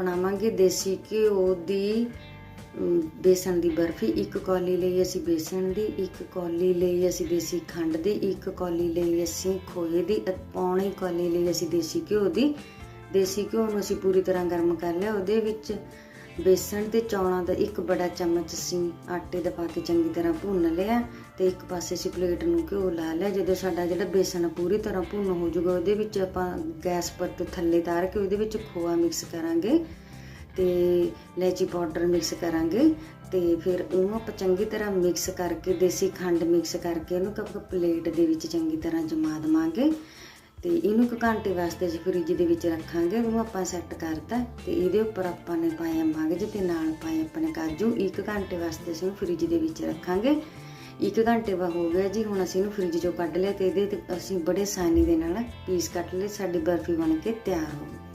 ਬਣਾਵਾਂਗੇ ਦੇਸੀ ਘਿਓ ਦੀ ਬੇਸਣ ਦੀ ਬਰਫੀ ਇੱਕ ਕੌਲੀ ਲਈ ਅਸੀਂ ਬੇਸਣ ਦੀ, ਇੱਕ ਕੌਲੀ ਲਈ ਅਸੀਂ ਦੇਸੀ ਖੰਡ ਦੀ, ਇੱਕ ਕੌਲੀ ਲਈ ਅਸੀਂ ਖੋਏ ਦੀ ਅਤੇ ਪੌਣੀ ਕੌਲੀ ਲਈ ਅਸੀਂ ਦੇਸੀ ਘਿਓ ਦੀ। ਦੇਸੀ ਘਿਓ ਨੂੰ ਅਸੀਂ ਪੂਰੀ ਤਰ੍ਹਾਂ ਗਰਮ ਕਰ ਲਿਆ, ਉਹਦੇ ਵਿੱਚ ਬੇਸਣ ਤੇ ਚੌਲਾਂ ਦਾ ਇੱਕ ਬੜਾ ਚਮਚ ਅਸੀਂ ਆਟੇ ਦਾ ਪਾ ਕੇ ਚੰਗੀ ਤਰ੍ਹਾਂ ਭੁੰਨ ਲਿਆ ਤੇ ਇੱਕ ਪਾਸੇ ਅਸੀਂ ਪਲੇਟ ਨੂੰ ਘਿਓ ਲਾ ਲਿਆ। ਜਦੋਂ ਸਾਡਾ ਜਿਹੜਾ ਬੇਸਣ ਪੂਰੀ ਤਰ੍ਹਾਂ ਭੁੰਨ ਹੋ ਜਾਊਗਾ, ਉਹਦੇ ਵਿੱਚ ਆਪਾਂ ਗੈਸ ਪਰ ਤੋਂ ਥੱਲੇ ਤਾਰ ਕੇ ਉਹਦੇ ਵਿੱਚ ਖੋਆ ਮਿਕਸ ਕਰਾਂਗੇ ਤੇ ਲੈਚੀ ਪਾਊਡਰ ਮਿਕਸ ਕਰਾਂਗੇ ਤੇ ਫਿਰ ਉਹਨੂੰ ਆਪਾਂ ਚੰਗੀ ਤਰ੍ਹਾਂ ਮਿਕਸ ਕਰਕੇ, ਦੇਸੀ ਖੰਡ ਮਿਕਸ ਕਰਕੇ ਉਹਨੂੰ ਆਪਾਂ ਪਲੇਟ ਦੇ ਵਿੱਚ ਚੰਗੀ ਤਰ੍ਹਾਂ ਜਮਾ ਦੇਵਾਂਗੇ। ਤੇ ਇਹਨੂੰ ਇੱਕ ਘੰਟੇ ਵਾਸਤੇ ਅਸੀਂ ਫ੍ਰਿਜ ਦੇ ਵਿੱਚ ਰੱਖਾਂਗੇ, ਉਹਨੂੰ ਆਪਾਂ ਸੈੱਟ ਕਰਤਾ ਤੇ ਇਹਦੇ ਉੱਪਰ ਆਪਾਂ ਨੇ ਪਾਇਆ ਮਗਜ ਤੇ ਨਾਲ ਪਾਏ ਆਪਣੇ ਕਾਜੂ। ਇੱਕ ਘੰਟੇ ਵਾਸਤੇ ਅਸੀਂ ਫ੍ਰਿਜ ਦੇ ਵਿੱਚ ਰੱਖਾਂਗੇ। ਇੱਕ ਘੰਟੇ ਬਾਅਦ ਹੋ ਗਿਆ ਜੀ, ਹੁਣ ਅਸੀਂ ਇਹਨੂੰ ਫ੍ਰਿਜ ਚੋਂ ਕੱਢ ਲਿਆ ਤੇ ਇਹਦੇ ਤੇ ਅਸੀਂ ਬੜੇ ਆਸਾਨੀ ਦੇ ਨਾਲ ਪੀਸ ਕੱਟ ਲਏ, ਸਾਡੀ ਬਰਫੀ ਬਣ ਕੇ ਤਿਆਰ ਹੋ ਗਈ।